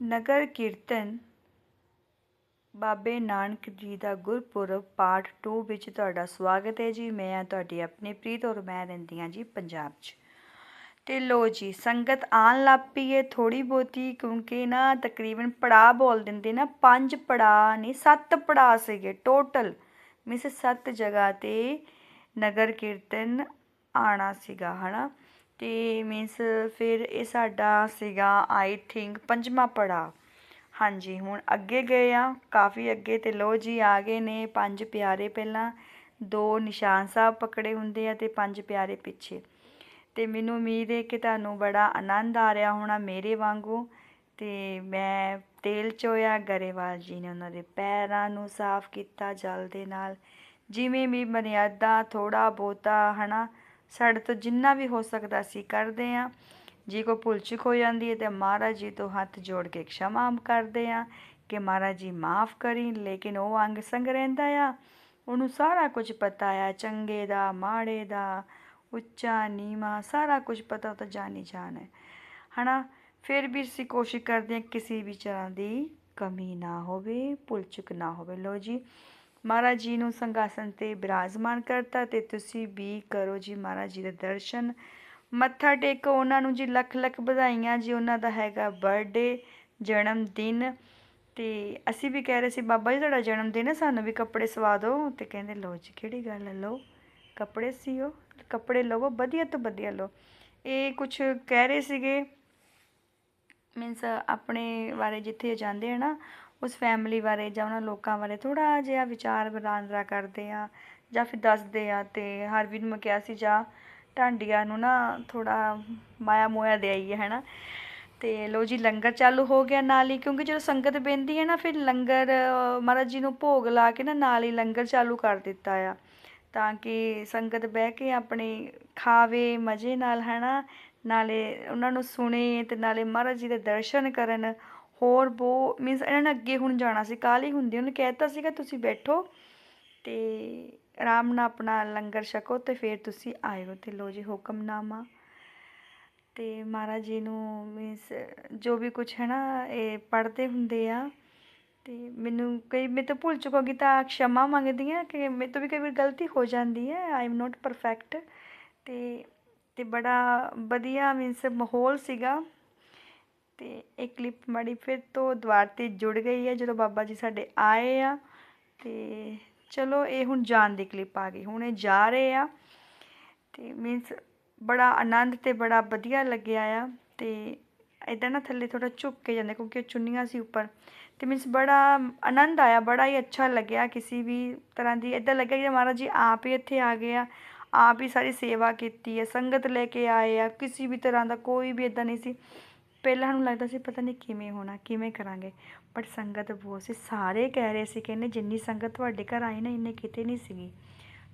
ਨਗਰ ਕੀਰਤਨ ਬਾਬੇ ਨਾਨਕ ਜੀ ਦਾ ਗੁਰਪੁਰਬ ਪਾਰਟ 2 ਵਿੱਚ ਤੁਹਾਡਾ ਸਵਾਗਤ ਹੈ ਜੀ। ਮੈਂ ਹਾਂ ਤੁਹਾਡੀ ਆਪਣੀ ਪ੍ਰੀਤ ਔਰ ਮੈਂ ਰਹਿੰਦੀ ਹਾਂ ਜੀ ਪੰਜਾਬ 'ਚ। ਤੇ ਲੋ ਜੀ, ਸੰਗਤ ਆਣ ਲੱਗ ਪਈ ਹੈ ਥੋੜੀ ਬਹੁਤੀ ਕਿਉਂਕਿ ਨਾ ਤਕਰੀਬਨ ਪੜਾ ਬੋਲ ਦਿੰਦੇ ਨਾ, ਪੰਜ ਪੜਾ ਨਹੀਂ ਸੱਤ ਪੜਾ ਸੀਗੇ ਟੋਟਲ ਮਿਸ ਸੱਤ ਜਗ੍ਹਾ ਤੇ ਨਗਰ ਕੀਰਤਨ ਆਣਾ ਸੀਗਾ, ਹਨਾ? ਅਤੇ ਮੀਨਸ ਫਿਰ ਇਹ ਸਾਡਾ ਸੀਗਾ ਆਈ ਥਿੰਕ ਪੰਜਵਾਂ ਪੜਾਅ। ਹਾਂਜੀ, ਹੁਣ ਅੱਗੇ ਗਏ ਹਾਂ ਕਾਫੀ ਅੱਗੇ ਤੇ ਲੋ ਜੀ ਆ ਗਏ ਨੇ ਪੰਜ ਪਿਆਰੇ ਪਹਿਲਾਂ। ਦੋ ਨਿਸ਼ਾਨ ਸਾਹਿਬ ਪਕੜੇ ਹੁੰਦੇ ਆ ਅਤੇ ਪੰਜ ਪਿਆਰੇ ਪਿੱਛੇ। ਅਤੇ ਮੈਨੂੰ ਉਮੀਦ ਹੈ ਕਿ ਤੁਹਾਨੂੰ ਬੜਾ ਆਨੰਦ ਆ ਰਿਹਾ ਹੋਣਾ ਮੇਰੇ ਵਾਂਗੂ। ਅਤੇ ਮੈਂ ਤੇਲ ਚੋਇਆ, ਗਰੇਵਾਲ ਜੀ ਨੇ ਉਹਨਾਂ ਦੇ ਪੈਰਾਂ ਨੂੰ ਸਾਫ਼ ਕੀਤਾ ਜਲ ਦੇ ਨਾਲ। ਜਿਵੇਂ ਵੀ ਮਰਿਆਦਾ ਥੋੜਾ ਬਹੁਤਾ, ਹਨਾ ਸਾਡੇ ਤੋਂ ਜਿੰਨਾ ਵੀ ਹੋ ਸਕਦਾ ਸੀ ਕਰਦੇ ਆ ਜੇ ਕੋਈ ਭੁੱਲ ਚੁੱਕ ਹੋ ਜਾਂਦੀ ਹੈ ਤੇ ਮਹਾਰਾਜ ਜੀ ਤੋਂ ਹੱਥ ਜੋੜ ਕੇ ਖਿਮਾ ਕਰਦੇ ਆ ਕਿ ਮਹਾਰਾਜ ਜੀ ਮਾਫ ਕਰੀ, ਲੇਕਿਨ ਉਹ ਅੰਗ ਸੰਗ ਰਹਿੰਦਾ ਆ। ਉਹਨੂੰ ਸਾਰਾ ਕੁਝ ਪਤਾ ਆ, ਚੰਗੇ ਦਾ, ਮਾੜੇ ਦਾ, ਉੱਚਾ, ਨੀਵਾ, ਸਾਰਾ ਕੁਝ ਪਤਾ ਉਹ ਤਾਂ ਜਾਣੀ ਜਾਣ ਹੈ। ਹਨਾ? ਫਿਰ ਵੀ ਅਸੀਂ ਕੋਸ਼ਿਸ਼ ਕਰਦੇ ਹਾਂ ਕਿਸੇ ਵੀ ਤਰ੍ਹਾਂ ਦੀ ਕਮੀ ਨਾ ਹੋਵੇ ਭੁੱਲ ਚੁੱਕ ਨਾ ਹੋਵੇ। ਲੋ ਜੀ ਮਹਾਰਾਜ ਜੀ ਨੂੰ ਸੰਗਾਸਨ ਤੇ ਬਿਰਾਜਮਾਨ ਕਰਤਾ ਤੇ ਤੁਸੀਂ ਵੀ ਕਰੋ ਜੀ ਮਹਾਰਾਜ ਜੀ ਦੇ ਦਰਸ਼ਨ। ਮੱਥਾ ਟੇਕੋ, ਉਹਨਾਂ ਨੂੰ ਜੀ ਲੱਖ ਲੱਖ ਵਧਾਈਆਂ ਜੀ, ਉਹਨਾਂ ਦਾ ਹੈਗਾ ਬਰਥਡੇ ਜਨਮ ਦਿਨ। ਤੇ ਅਸੀਂ ਵੀ ਕਹਿ ਰਹੇ ਸੀ, ਬਾਬਾ ਜੀ, ਤੁਹਾਡਾ ਜਨਮ ਦਿਨ ਹੈ, ਸਾਨੂੰ ਵੀ ਕੱਪੜੇ ਸਵਾ ਦਿਓ। ਤੇ ਕਹਿੰਦੇ, ਲਓ ਜੀ, ਕਿਹੜੀ ਗੱਲ ਹੈ, ਲਓ, ਕੱਪੜੇ ਸੀਓ, ਕੱਪੜੇ ਲਵੋ, ਵਧੀਆ ਤੋਂ ਵਧੀਆ ਲਓ। ਇਹ ਕੁਝ ਕਹਿ ਰਹੇ ਸੀਗੇ। ਮੀਨਸ ਆਪਣੇ ਬਾਰੇ ਜਿੱਥੇ ਜਾਂਦੇ ਆ ਨਾ ਉਸ ਫੈਮਿਲੀ ਬਾਰੇ ਜਾਂ ਉਹਨਾਂ ਲੋਕਾਂ ਬਾਰੇ ਥੋੜ੍ਹਾ ਜਿਹਾ ਵਿਚਾਰ ਵਟਾਂਦਰਾ ਕਰਦੇ ਆ ਜਾਂ ਫਿਰ ਦੱਸਦੇ ਆ ਅਤੇ ਹਰਵੀਰ ਨੂੰ ਮੈਂ ਕਿਹਾ ਸੀ, ਜਾ, ਢਾਂਡੀਆਂ ਨੂੰ ਨਾ ਥੋੜ੍ਹਾ ਮਾਇਆ ਮੋਇਆ ਦੇ ਆਈਏ ਹੈਨਾ ਅਤੇ ਲੋ ਜੀ, ਲੰਗਰ ਚਾਲੂ ਹੋ ਗਿਆ ਨਾਲ ਹੀ, ਕਿਉਂਕਿ ਜਦੋਂ ਸੰਗਤ ਬਹਿੰਦੀ ਹੈ ਨਾ, ਫਿਰ ਲੰਗਰ ਮਹਾਰਾਜ ਜੀ ਨੂੰ ਭੋਗ ਲਾ ਕੇ ਨਾ ਨਾਲ ਹੀ ਲੰਗਰ ਚਾਲੂ ਕਰ ਦਿੱਤਾ ਆ, ਤਾਂ ਕਿ ਸੰਗਤ ਬਹਿ ਕੇ ਆਪਣੇ ਖਾਵੇ, ਮਜ਼ੇ ਨਾਲ, ਹੈ ਨਾ? ਨਾਲੇ ਉਹਨਾਂ ਨੂੰ ਸੁਣੇ ਅਤੇ ਨਾਲੇ ਮਹਾਰਾਜ ਜੀ ਦੇ ਦਰਸ਼ਨ ਕਰਨ ਹੋਰ ਬੋ ਮੀਨਸ ਇਹਨਾਂ ਨੇ ਅੱਗੇ ਹੁਣ ਜਾਣਾ ਸੀ ਕਾਲੀ ਹੁੰਦੀ, ਉਹਨੇ ਕਹਿਤਾ ਸੀਗਾ, ਤੁਸੀਂ ਬੈਠੋ ਤੇ ਆਰਾਮ ਨਾਲ ਆਪਣਾ ਲੰਗਰ ਛਕੋ ਤੇ ਫਿਰ ਤੁਸੀਂ ਆਇਓ ਤੇ ਲੋ ਜੀ ਹੁਕਮਨਾਮਾ। ਤੇ ਮਹਾਰਾਜ ਜੀ ਨੂੰ ਮੀਨਸ ਜੋ ਵੀ ਕੁਝ ਹੈ ਨਾ, ਇਹ ਪੜ੍ਹਦੇ ਹੁੰਦੇ ਆ ਤੇ ਮੈਨੂੰ ਕਈ, ਮੈਂ ਤਾਂ ਭੁੱਲ ਚੁੱਕਾਂਗੀ ਤਾਂ ਖਿਮਾ ਮੰਗਦੀ ਆ ਕਿ ਮੇਰੇ ਤੋਂ ਵੀ ਕਈ ਵਾਰ ਗਲਤੀ ਹੋ ਜਾਂਦੀ ਹੈ ਆਈ ਐਮ ਨਾਟ ਪਰਫੈਕਟ ਤੇ ਤੇ ਬੜਾ ਵਧੀਆ ਮੀਨਸ ਮਾਹੌਲ ਸੀਗਾ। ਤੇ ਇਹ ਕਲਿੱਪ ਮੜੀ ਫਿਰ ਤੋਂ ਦੁਆਰ ਤੇ ਜੁੜ ਗਈ ਹੈ, ਜਦੋਂ ਬਾਬਾ ਜੀ ਸਾਡੇ ਆਏ ਆ। ਤੇ ਚਲੋ, ਇਹ ਹੁਣ ਜਾਣ ਦੀ ਕਲਿੱਪ ਆ ਗਈ। ਹੁਣ ਇਹ ਜਾ ਰਹੇ ਆ। ਤੇ ਮੀਨਸ ਬੜਾ ਆਨੰਦ ਤੇ ਬੜਾ ਵਧੀਆ ਲੱਗਿਆ ਆ। ਤੇ ਇਦਾਂ ਨਾ ਥੱਲੇ ਥੋੜਾ ਝੁੱਕ ਕੇ ਜਾਂਦੇ, ਕਿਉਂਕਿ ਉਹ ਚੁੰਨੀਆਂ ਸੀ ਉੱਪਰ। ਤੇ ਮੀਨਸ ਬੜਾ ਆਨੰਦ ਆਇਆ, ਬੜਾ ਹੀ ਅੱਛਾ ਲੱਗਿਆ ਕਿਸੇ ਵੀ ਤਰ੍ਹਾਂ ਦੀ। ਇਦਾਂ ਲੱਗਿਆ ਕਿ ਮਹਾਰਾਜ ਜੀ ਆਪ ਹੀ ਇੱਥੇ ਆ ਗਏ ਆ। ਆਪ ਹੀ ਸਾਰੀ ਸੇਵਾ ਕੀਤੀ ਹੈ, ਸੰਗਤ ਲੈ ਕੇ ਆਏ ਆ। ਕਿਸੇ ਵੀ ਤਰ੍ਹਾਂ ਦਾ ਕੋਈ ਵੀ ਇਦਾਂ ਨਹੀਂ ਸੀ। ਪਹਿਲਾਂ ਸਾਨੂੰ ਲੱਗਦਾ ਸੀ ਪਤਾ ਨਹੀਂ ਕਿਵੇਂ ਹੋਣਾ, ਕਿਵੇਂ ਕਰਾਂਗੇ। ਬਟ ਸੰਗਤ ਬਹੁਤ ਸੀ, ਸਾਰੇ ਕਹਿ ਰਹੇ ਸੀ ਕਹਿੰਦੇ ਜਿੰਨੀ ਸੰਗਤ ਤੁਹਾਡੇ ਘਰ ਆਈ ਨਾ, ਇੰਨੇ ਕਿਤੇ ਨਹੀਂ ਸੀਗੀ।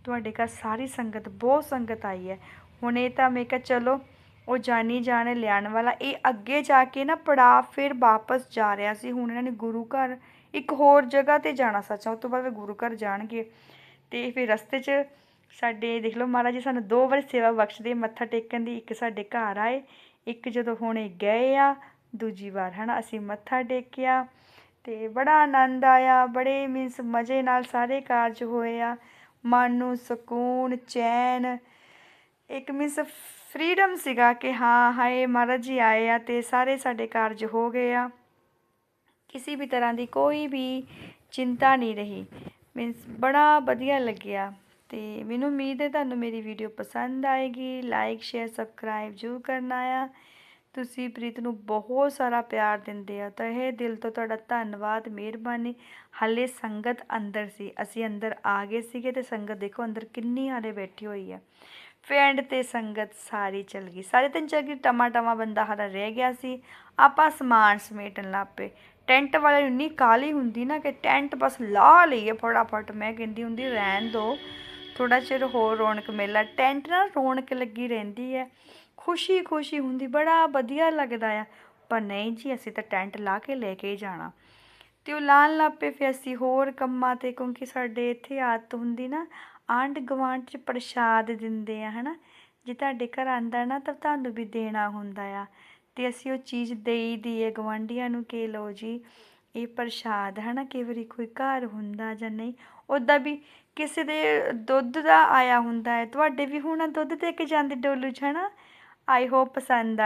ਤੁਹਾਡੇ ਘਰ ਸਾਰੀ ਸੰਗਤ, ਬਹੁਤ ਸੰਗਤ ਆਈ ਹੈ। ਹੁਣ ਇਹ ਤਾਂ ਮੈਂ ਕਿਹਾ ਚਲੋ, ਉਹ ਜਾਣੀ ਜਾਣੇ ਲਿਆਉਣ ਵਾਲਾ, ਇਹ ਅੱਗੇ ਜਾ ਕੇ ਨਾ ਪੜਾ ਫਿਰ ਵਾਪਸ ਜਾ ਰਿਹਾ ਸੀ। ਹੁਣ ਇਹਨਾਂ ਨੇ ਗੁਰੂ ਘਰ ਇੱਕ ਹੋਰ ਜਗ੍ਹਾ ਤੇ ਜਾਣਾ ਸੱਚਾ ਉਸ ਤੋਂ ਬਾਅਦ ਗੁਰੂ ਘਰ ਜਾਣਗੇ। ਤੇ ਫਿਰ ਰਸਤੇ 'ਚ ਸਾਡੇ, ਦੇਖ ਲਓ ਮਹਾਰਾਜ ਜੀ, ਸਾਨੂੰ ਦੋ ਵਾਰ ਸੇਵਾ ਬਖਸ਼ਦੇ, ਮੱਥਾ ਟੇਕਣ ਦੀ, ਇੱਕ ਸਾਡੇ ਘਰ ਆਏ ਇੱਕ ਜਦੋਂ ਹੁਣੇ ਗਏ ਆ, ਦੂਜੀ ਵਾਰ ਹਨਾ ਅਸੀਂ ਮੱਥਾ ਟੇਕਿਆ ਤੇ ਬੜਾ ਆਨੰਦ ਆਇਆ, ਬੜੇ ਮੀਨਸ ਮਜ਼ੇ ਨਾਲ ਸਾਰੇ ਕਾਰਜ ਹੋਏ ਆ, ਮਨ ਨੂੰ ਸਕੂਨ, ਚੈਨ, ਇੱਕ ਮੀਨਸ ਫਰੀडम ਸੀਗਾ ਕਿ ਹਾਂ, ਹਾਏ ਮਹਾਰਾਜ ਜੀ ਆਏ ਆ ਤੇ ਸਾਰੇ ਸਾਡੇ ਕਾਰਜ ਹੋ ਗਏ ਆ। ਕਿਸੇ ਵੀ ਤਰ੍ਹਾਂ ਦੀ ਕੋਈ ਵੀ ਚਿੰਤਾ ਨਹੀਂ ਰਹੀ ਮੀਨਸ ਬੜਾ ਵਧੀਆ ਲੱਗਿਆ। ਤੇ ਮੈਨੂੰ ਉਮੀਦ ਹੈ ਤੁਹਾਨੂੰ ਮੇਰੀ ਵੀਡੀਓ ਪਸੰਦ ਆਏਗੀ। ਲਾਈਕ ਸ਼ੇਅਰ ਸਬਸਕ੍ਰਾਈਬ ਜ਼ਰੂਰ ਕਰਨਾ ਆ। ਤੁਸੀਂ ਪ੍ਰੀਤ ਨੂੰ ਬਹੁਤ ਸਾਰਾ ਪਿਆਰ ਦਿੰਦੇ ਆ ਤਾਂ ਇਹ ਦਿਲ ਤੋਂ ਤੁਹਾਡਾ ਧੰਨਵਾਦ, ਮਿਹਰਬਾਨੀ। ਹਲੇ ਸੰਗਤ ਅੰਦਰ ਸੀ। ਅਸੀਂ ਅੰਦਰ ਆ ਗਏ ਸੀਗੇ ਤੇ ਸੰਗਤ ਦੇਖੋ ਅੰਦਰ ਕਿੰਨੀ ਹਾਲੇ ਬੈਠੀ ਹੋਈ ਆ। ਫੈਂਡ ਤੇ ਸੰਗਤ ਸਾਰੀ ਚਲ ਗਈ। ਸਾਰੇ ਤਿੰਨ ਚੱਲ ਗਈ ਟਮਾ ਟਮਾ ਬੰਦਾ ਹਾਲਾ ਰਹਿ ਗਿਆ ਸੀ। ਆਪਾਂ ਸਮਾਨ ਸਮੇਟਣ ਲੱਪੇ ਟੈਂਟ ਵਾਲੇ ਨੂੰ ਇੰਨੀ ਕਾਲੀ ਹੁੰਦੀ ਨਾ ਕਿ ਟੈਂਟ ਬਸ ਲਾ ਲਈਏ ਫਟਾਫਟ। ਮੈਂ ਕਹਿੰਦੀ ਹੁੰਦੀ, ਰਹਿਣ ਦੋ। ਥੋੜਾ ਚਿਰ ਹੋਰ ਰੌਣਕ ਮੇਲਾ, ਟੈਂਟ ਨਾਲ ਰੌਣਕ ਲੱਗੀ ਰਹਿੰਦੀ ਹੈ। ਖੁਸ਼ੀ ਖੁਸ਼ੀ ਹੁੰਦੀ, ਬੜਾ ਵਧੀਆ ਲੱਗਦਾ ਆ। ਪਰ ਨਹੀਂ ਜੀ, ਅਸੀਂ ਤਾਂ ਟੈਂਟ ਲਾ ਕੇ ਲੈ ਕੇ ਜਾਣਾ। ਤੇ ਉਹ ਲਾਣ ਲੱਪੇ ਫਿਰ ਅਸੀਂ ਹੋਰ ਕੰਮਾਂ ਤੇ, ਕਿਉਂਕਿ ਸਾਡੇ ਇੱਥੇ ਆਦਤ ਹੁੰਦੀ ਨਾ, ਆਂਢ ਗੁਆਂਢ ਚ ਪ੍ਰਸ਼ਾਦ ਦਿੰਦੇ ਆ, ਹਨਾ। ਜੇ ਤੁਹਾਡੇ ਘਰ ਆਂਦਾ ਨਾ, ਤਾਂ ਤੁਹਾਨੂੰ ਵੀ ਦੇਣਾ ਹੁੰਦਾ ਆ। ਤੇ ਅਸੀਂ ਉਹ ਚੀਜ਼ ਦੇਈ ਦੀਏ ਗਵਾਂਢੀਆਂ ਨੂੰ ਕਿ ਲਓ ਜੀ। ਇਹ ਪ੍ਰਸ਼ਾਦ ਹੈ ਨਾ ਕਈ ਵਾਰੀ ਕੋਈ ਘਰ ਹੁੰਦਾ ਜਾਂ ਨਹੀਂ ਉੱਦਾਂ ਵੀ ਕਿਸੇ ਦੇ ਦੁੱਧ ਦਾ ਆਇਆ ਹੁੰਦਾ ਹੈ, ਤੁਹਾਡੇ ਵੀ ਹੋਣਾ ਦੁੱਧ ਦੇ ਕੇ ਜਾਂਦੇ ਡੋਲੂ 'ਚ ਹੈ ਨਾ ਆਈ ਹੋਪ ਪਸੰਦ ਆ